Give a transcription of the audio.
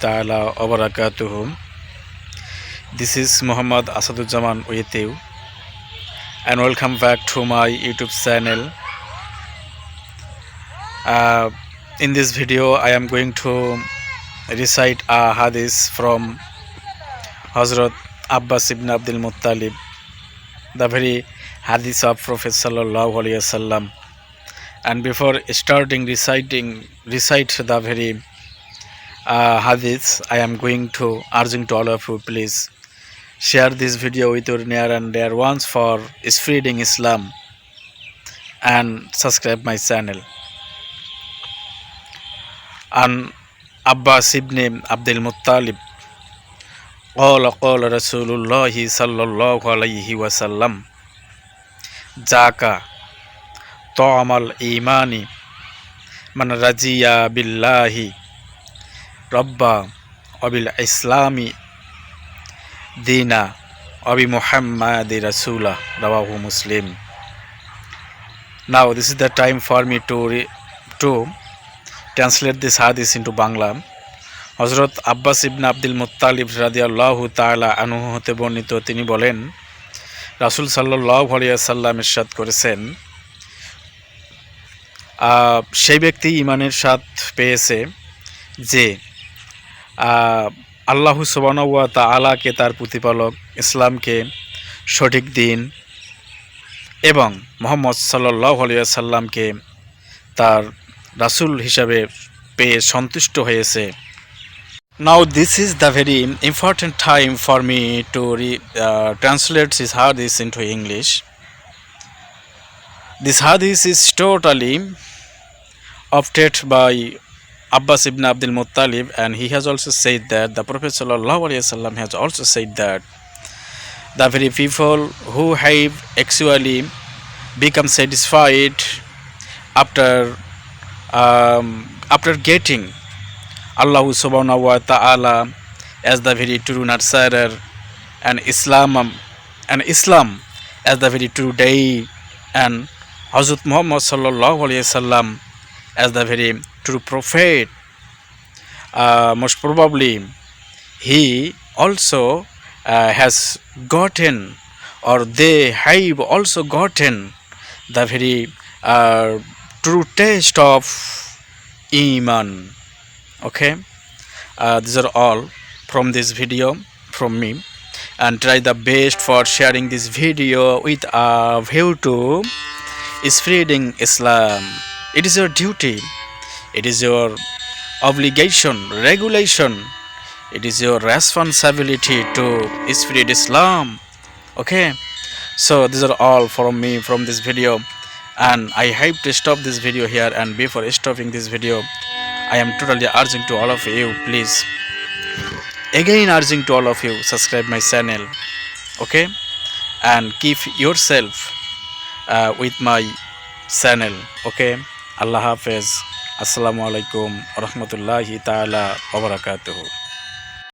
Ta'ala wa barakatuhu. This is Muhammad Asaduzzaman with you and welcome back to my YouTube channel. Uh, in this video I am going to recite a hadith from Hazrat Abbas ibn Abdul Muttalib, the very hadith of Prophet sallallahu alaihi wasallam and before starting reciting recite the very uh, hadiths i am going to urging to all of you please share this video with your near and dear ones for spreading islam and subscribe my channel and abbas ibn abdul muttalib قال قال رسول الله صلى الله عليه وسلم জাকা তমাল ইমানি মান রাজিয়া বিল্লাহি রব্বা অবিল ইসলামী দিনা অবি মুহাম্মদ রাসুলা রাবাহু মুসলিম Now this is the time for me re- to translate this hadith into Bangla. হজরত আব্বাস ইবনা আব্দুল মুত্তালিব রাদিয়াল্লাহু তাআলা আনহু হতে বর্ণিত, তিনি বলেন, রাসূল সাল্লাল্লাহু আলাইহি সাল্লাম ইরশাদ করেছেন সেই ব্যক্তি ইমানের স্বাদ পেয়েছে যে আল্লাহ সুবানুয়া তা আলাকে তার প্রতিপালক ইসলামকে সঠিক দিন এবং মোহাম্মদ সাল্লাহ সাল্লামকে তার রাসুল হিসাবে পেয়ে সন্তুষ্ট হয়েছে। Now this is the very important time for me to re translate this hadith into English This hadith is totally opted by Abbas ibn Abdul Muttalib and he has also said that the Prophet ﷺ has also said that the very people who have actually become satisfied after um, after getting Allah subhanahu wa ta'ala as the very true nurturer and Islam and Islam as the very true day and Muhammad sallallahu alaihi wasallam as the very true prophet. Uh, most probably, he also uh, has gotten, or they have also gotten, the very uh, true taste of iman. Okay, uh, these are all from this video from me, and try the best for sharing this video with a view to spreading Islam. It is your duty, it is your obligation, regulation, it is your responsibility to spread Islam. Okay, so these are all from me from this video, and I have to stop this video here. And before stopping this video, I am totally urging to all of you, please, again urging to all of you, subscribe my channel. Okay, and keep yourself uh, with my channel okay allah hafiz assalamu alaikum warahmatullahi ta'ala wabarakatuh